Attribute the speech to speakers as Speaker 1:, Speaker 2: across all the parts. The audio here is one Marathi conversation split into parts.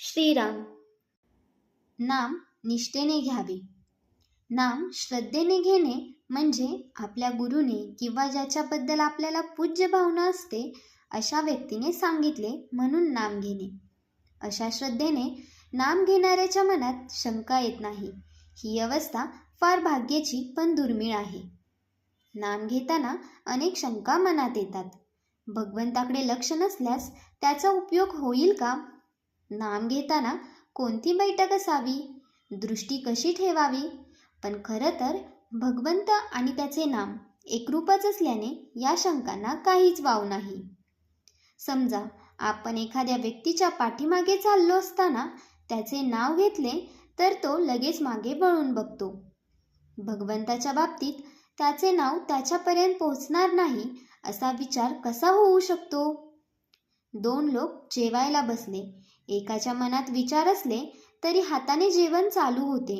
Speaker 1: श्रीराम. नाम निष्ठेने घ्यावे. नाम श्रद्धेने घेणे म्हणजे आपल्या गुरुने किंवा ज्याच्याबद्दल आपल्याला पूज्य भावना असते अशा व्यक्तीने सांगितले म्हणून नाम घेणे. अशा श्रद्धेने नाम घेणाऱ्याच्या मनात शंका येत नाही. ही अवस्था फार भाग्याची पण दुर्मिळ आहे. नाम घेताना अनेक शंका मनात येतात. भगवंताकडे लक्ष नसल्यास त्याचा उपयोग होईल का? नाम घेताना कोणती बैठक असावी? दृष्टी कशी ठेवावी? पण खरं तर भगवंत आणि त्याचे नाम एकरूपच असल्याने या शंकांना काहीच वाव नाही. समजा आपण एखाद्या व्यक्तीच्या पाठीमागे चाललो असताना त्याचे नाव घेतले तर तो लगेच मागे वळून बघतो. भगवंताच्या बाबतीत त्याचे नाव त्याच्यापर्यंत पोहोचणार नाही असा विचार कसा होऊ शकतो? दोन लोक जेवायला बसले. एकाच्या मनात विचार असले तरी हाताने जेवण चालू होते.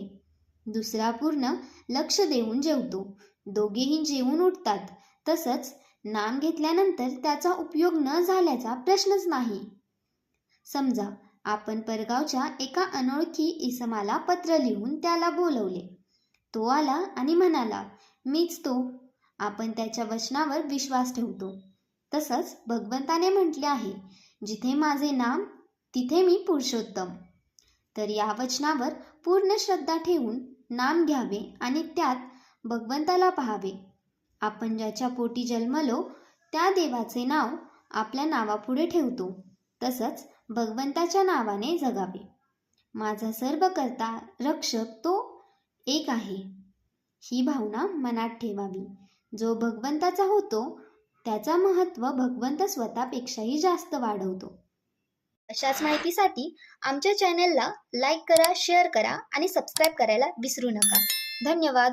Speaker 1: दुसरा पूर्ण लक्ष देऊन जेवतो. दोघेही जेवून उठतात. तसंच नाम घेतल्यानंतर त्याचा उपयोग न झाल्याचा प्रश्नच नाही. समजा आपण परगावच्या एका अनोळखी इसमाला पत्र लिहून त्याला बोलवले. तो आला आणि म्हणाला मीच तो. आपण त्याच्या वचनावर विश्वास ठेवतो. तसंच भगवंताने म्हटले आहे जिथे माझे नाम तिथे मी पुरुषोत्तम. तर या वचनावर पूर्ण श्रद्धा ठेवून नाम घ्यावे आणि त्यात भगवंताला पाहावे. आपण ज्याच्या पोटी जन्मलो त्या देवाचे नाव आपल्या नावापुढे ठेवतो तसंच भगवंताच्या नावाने जगावे. माझा सर्व करता रक्षक तो एक आहे. ही भावना मनात ठेवावी. जो भगवंताचा होतो त्याचा महत्त्व भगवंत स्वतःपेक्षाही जास्त वाढवतो. अशाच माहितीसाठी आमच्या चॅनेलला लाईक करा शेअर करा आणि सबस्क्राईब करायला विसरू नका. धन्यवाद.